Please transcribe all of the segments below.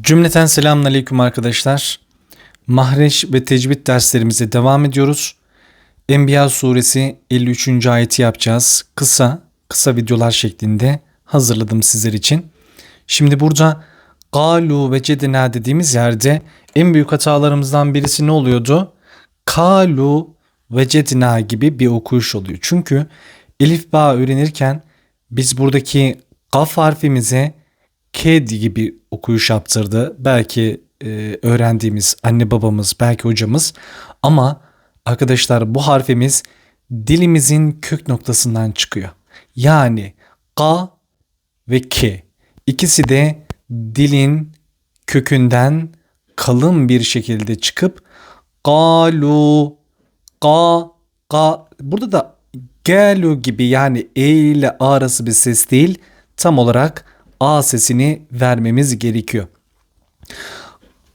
Cümleten selamünaleyküm arkadaşlar. Mahreç ve tecvid derslerimize devam ediyoruz. Enbiya suresi 53. ayeti yapacağız. Kısa, kısa videolar şeklinde hazırladım sizler için. Şimdi burada galu ve cedina dediğimiz yerde en büyük hatalarımızdan birisi ne oluyordu? Kalu ve cedina gibi bir okuyuş oluyor. Çünkü elif bağ öğrenirken biz buradaki kaf harfimize K gibi okuyuş yaptırdı. Belki e, öğrendiğimiz anne babamız, belki hocamız. Ama arkadaşlar bu harfimiz dilimizin kök noktasından çıkıyor. Yani K ve K. İkisi de dilin kökünden kalın bir şekilde çıkıp galu ga ga burada da galu gibi yani e ile a arası bir ses değil tam olarak a sesini vermemiz gerekiyor.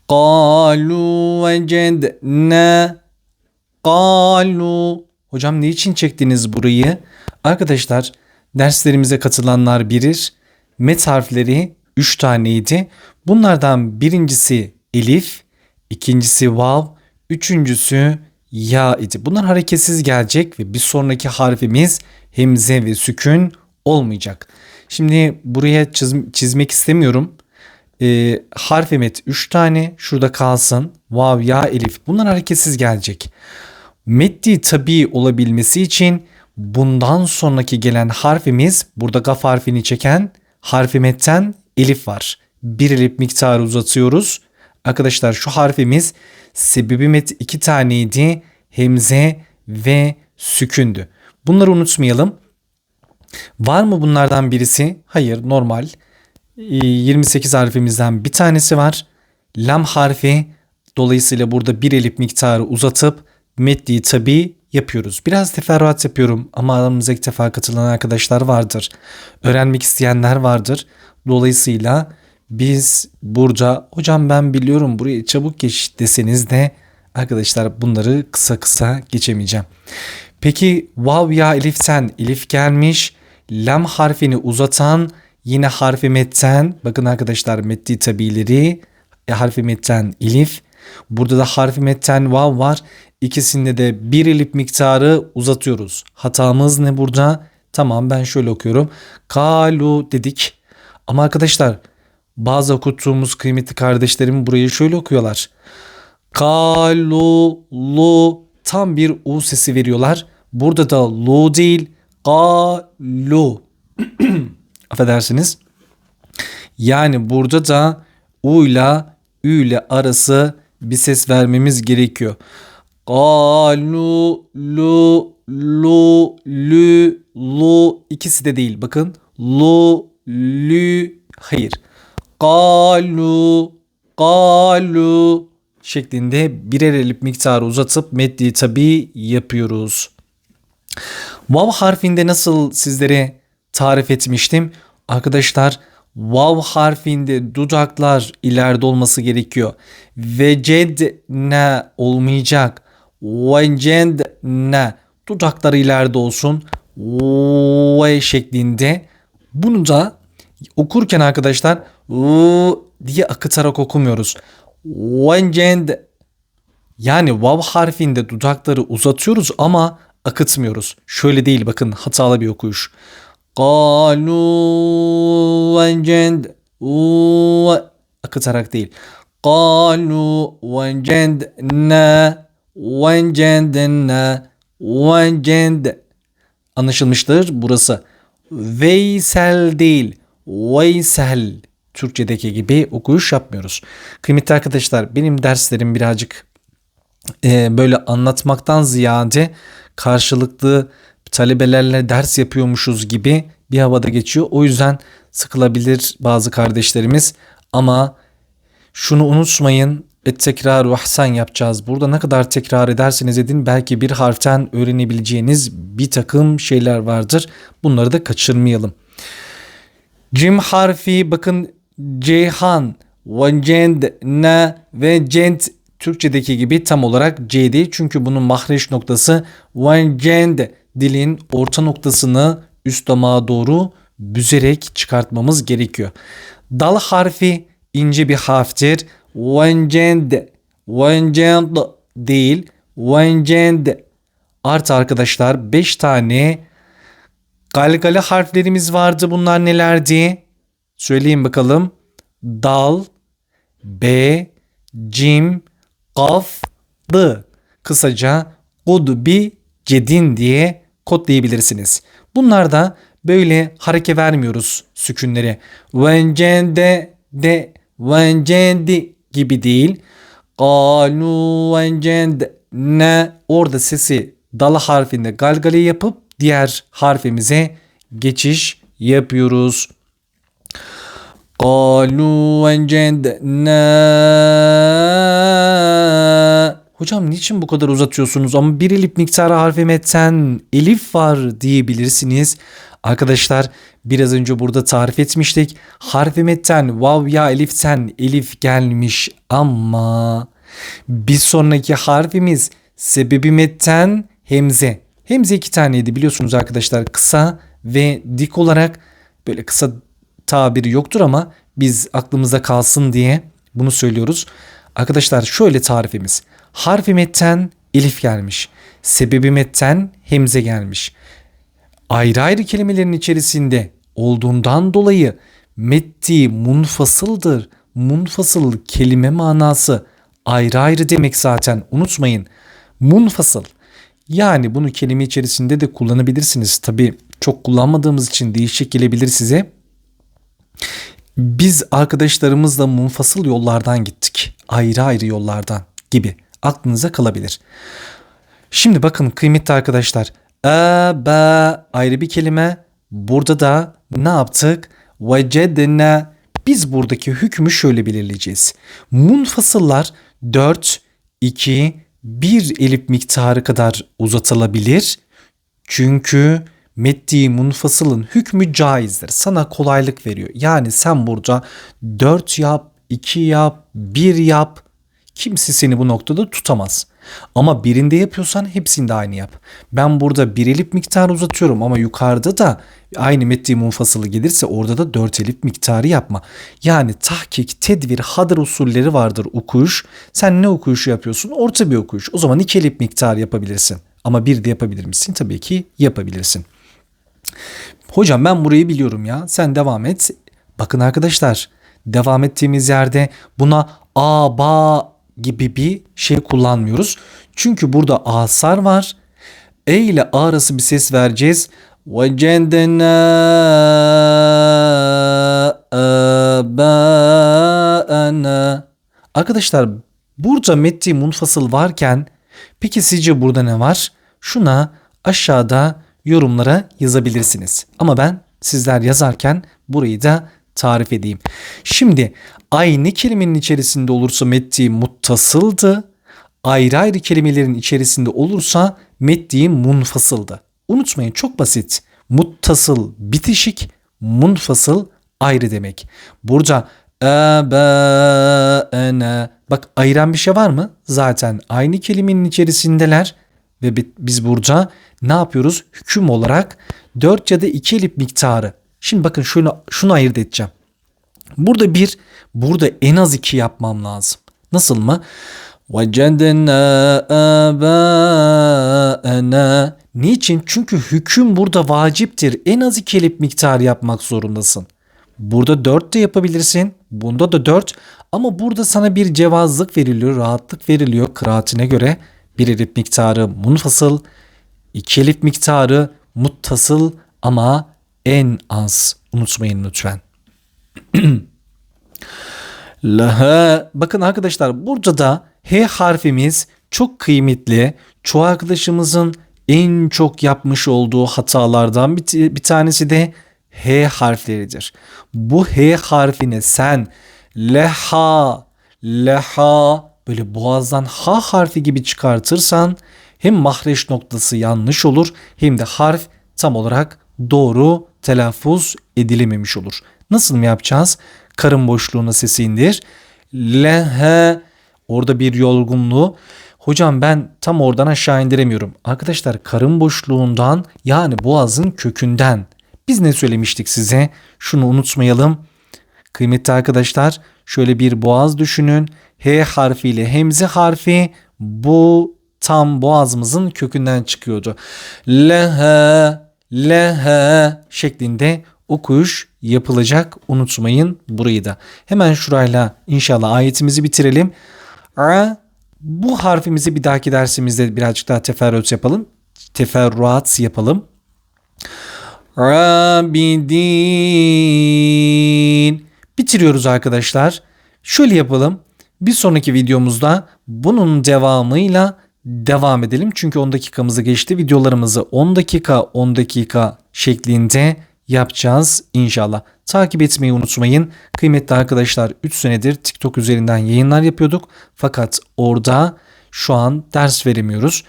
Qalu vecedna Qalu Hocam ne için çektiniz burayı? Arkadaşlar derslerimize katılanlar bilir. Met harfleri 3 taneydi. Bunlardan birincisi elif, ikincisi vav, üçüncüsü ya idi. Bunlar hareketsiz gelecek ve bir sonraki harfimiz hemze ve sükün olmayacak. Şimdi buraya çiz, çizmek istemiyorum. Ee, harf emet 3 tane şurada kalsın. Vav, ya, elif. Bunlar hareketsiz gelecek. Meddi tabi olabilmesi için bundan sonraki gelen harfimiz burada gaf harfini çeken harfi metten elif var. Bir elif miktarı uzatıyoruz. Arkadaşlar şu harfimiz sebebi met iki taneydi. Hemze ve sükündü. Bunları unutmayalım. Var mı bunlardan birisi? Hayır normal. 28 harfimizden bir tanesi var. Lam harfi dolayısıyla burada bir elif miktarı uzatıp metni tabi yapıyoruz. Biraz teferruat yapıyorum ama aramızda ilk defa katılan arkadaşlar vardır. Öğrenmek isteyenler vardır. Dolayısıyla biz burada hocam ben biliyorum burayı çabuk geç deseniz de arkadaşlar bunları kısa kısa geçemeyeceğim. Peki vav ya eliften elif gelmiş. Lam harfini uzatan yine harfi metten bakın arkadaşlar metni tabileri e, harfi metten elif. Burada da harfi metten vav var. İkisinde de bir elif miktarı uzatıyoruz. Hatamız ne burada? Tamam ben şöyle okuyorum. Kalu dedik. Ama arkadaşlar bazı okuttuğumuz kıymetli kardeşlerim burayı şöyle okuyorlar. Kalu lu tam bir u sesi veriyorlar. Burada da lu değil galu. Affedersiniz. Yani burada da u ile ü ile arası bir ses vermemiz gerekiyor. Galu lu lu lü lu ikisi de değil. Bakın lu lü hayır. Galu galu şeklinde birer elif miktarı uzatıp metni tabi yapıyoruz. Vav harfinde nasıl sizlere tarif etmiştim? Arkadaşlar vav harfinde dudaklar ileride olması gerekiyor. Veced ne olmayacak. Veced ne dudakları ileride olsun. Ve şeklinde. Bunu da okurken arkadaşlar diye akıtarak okumuyoruz. Veced yani vav harfinde dudakları uzatıyoruz ama akıtmıyoruz. Şöyle değil bakın hatalı bir okuyuş. Qalu veced akıtarak değil. Qalu vecedna vecedna veced Anlaşılmıştır burası. Veysel değil. Veysel. Türkçedeki gibi okuyuş yapmıyoruz. Kıymetli arkadaşlar benim derslerim birazcık e, böyle anlatmaktan ziyade karşılıklı talebelerle ders yapıyormuşuz gibi bir havada geçiyor. O yüzden sıkılabilir bazı kardeşlerimiz ama şunu unutmayın ve tekrar vahsan yapacağız. Burada ne kadar tekrar ederseniz edin belki bir harften öğrenebileceğiniz bir takım şeyler vardır. Bunları da kaçırmayalım. Cim harfi bakın Ceyhan, Vacend, Ne ve Cent Türkçedeki gibi tam olarak C değil. Çünkü bunun mahreç noktası Vacend dilin orta noktasını üst damağa doğru büzerek çıkartmamız gerekiyor. Dal harfi ince bir harftir. Vencend. Vencend değil. Vencend. Artı arkadaşlar 5 tane galgale harflerimiz vardı. Bunlar nelerdi? Söyleyeyim bakalım. Dal, B, Cim, kafdı. Kısaca gudbi cedin diye kodlayabilirsiniz. Bunlarda böyle hareke vermiyoruz sükünleri. Vencende de vencendi gibi değil. Kalu ne orada sesi dala harfinde galgale yapıp diğer harfimize geçiş yapıyoruz. Kalu vencend ne Hocam niçin bu kadar uzatıyorsunuz ama bir elif miktarı harfi metten elif var diyebilirsiniz. Arkadaşlar biraz önce burada tarif etmiştik. Harfi metten vav ya eliften elif gelmiş ama bir sonraki harfimiz sebebi metten hemze. Hemze iki taneydi biliyorsunuz arkadaşlar kısa ve dik olarak böyle kısa tabiri yoktur ama biz aklımızda kalsın diye bunu söylüyoruz. Arkadaşlar şöyle tarifimiz. Harfi metten elif gelmiş. Sebebi metten hemze gelmiş. Ayrı ayrı kelimelerin içerisinde olduğundan dolayı metti munfasıldır. Munfasıl kelime manası ayrı ayrı demek zaten unutmayın. Munfasıl. Yani bunu kelime içerisinde de kullanabilirsiniz. Tabi çok kullanmadığımız için değişik gelebilir size. Biz arkadaşlarımızla munfasıl yollardan gittik. Ayrı ayrı yollardan gibi aklınıza kalabilir. Şimdi bakın kıymetli arkadaşlar. E, be ayrı bir kelime. Burada da ne yaptık? Vecedne. Biz buradaki hükmü şöyle belirleyeceğiz. Munfasıllar 4, 2, 1 elif miktarı kadar uzatılabilir. Çünkü Meddi munfasılın hükmü caizdir. Sana kolaylık veriyor. Yani sen burada 4 yap, 2 yap, 1 yap. Kimse seni bu noktada tutamaz. Ama birinde yapıyorsan hepsinde aynı yap. Ben burada bir elif miktarı uzatıyorum ama yukarıda da aynı meddi munfasılı gelirse orada da 4 elif miktarı yapma. Yani tahkik, tedvir, hadır usulleri vardır okuyuş. Sen ne okuyuşu yapıyorsun? Orta bir okuyuş. O zaman 2 elif miktarı yapabilirsin. Ama bir de yapabilir misin? Tabii ki yapabilirsin. Hocam ben burayı biliyorum ya. Sen devam et. Bakın arkadaşlar devam ettiğimiz yerde buna a ba gibi bir şey kullanmıyoruz. Çünkü burada asar var. E ile a arası bir ses vereceğiz. وَجَدْنَا آبَاءَنَا Arkadaşlar burada metti munfasıl varken peki sizce burada ne var? Şuna aşağıda yorumlara yazabilirsiniz. Ama ben sizler yazarken burayı da tarif edeyim. Şimdi aynı kelimenin içerisinde olursa metti muttasıldı. Ayrı ayrı kelimelerin içerisinde olursa metti munfasıldı. Unutmayın çok basit. Muttasıl bitişik, munfasıl ayrı demek. Burada ene bak ayıran bir şey var mı? Zaten aynı kelimenin içerisindeler ve biz burada ne yapıyoruz? Hüküm olarak 4 ya da 2 elif miktarı. Şimdi bakın şunu, şunu ayırt edeceğim. Burada bir, burada en az 2 yapmam lazım. Nasıl mı? وَجَدْنَا آبَاءَنَا Niçin? Çünkü hüküm burada vaciptir. En az 2 elif miktarı yapmak zorundasın. Burada 4 de yapabilirsin. Bunda da 4. Ama burada sana bir cevazlık veriliyor, rahatlık veriliyor kıraatine göre. Bir elif miktarı munfasıl, iki elif miktarı muttasıl ama en az. Unutmayın lütfen. Laha. Bakın arkadaşlar burada da H harfimiz çok kıymetli. Çoğu arkadaşımızın en çok yapmış olduğu hatalardan bir, bir tanesi de H harfleridir. Bu H harfini sen leha, leha böyle boğazdan ha harfi gibi çıkartırsan hem mahreç noktası yanlış olur hem de harf tam olarak doğru telaffuz edilememiş olur. Nasıl mı yapacağız? Karın boşluğuna sesi indir. Lehe orada bir yorgunluğu. Hocam ben tam oradan aşağı indiremiyorum. Arkadaşlar karın boşluğundan yani boğazın kökünden. Biz ne söylemiştik size? Şunu unutmayalım. Kıymetli arkadaşlar Şöyle bir boğaz düşünün. H harfiyle hemze harfi bu tam boğazımızın kökünden çıkıyordu. Lehe, lehe şeklinde okuyuş yapılacak. Unutmayın burayı da. Hemen şurayla inşallah ayetimizi bitirelim. A, bu harfimizi bir dahaki dersimizde birazcık daha teferruat yapalım. Teferruat yapalım. Rabidin. Bitiriyoruz arkadaşlar. Şöyle yapalım. Bir sonraki videomuzda bunun devamıyla devam edelim. Çünkü 10 dakikamızı geçti. Videolarımızı 10 dakika 10 dakika şeklinde yapacağız inşallah. Takip etmeyi unutmayın. Kıymetli arkadaşlar 3 senedir TikTok üzerinden yayınlar yapıyorduk. Fakat orada şu an ders veremiyoruz.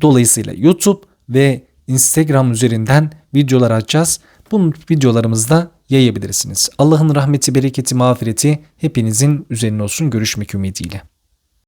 Dolayısıyla YouTube ve Instagram üzerinden videolar açacağız. Bunun videolarımızı da yayabilirsiniz. Allah'ın rahmeti, bereketi, mağfireti hepinizin üzerine olsun. Görüşmek ümidiyle.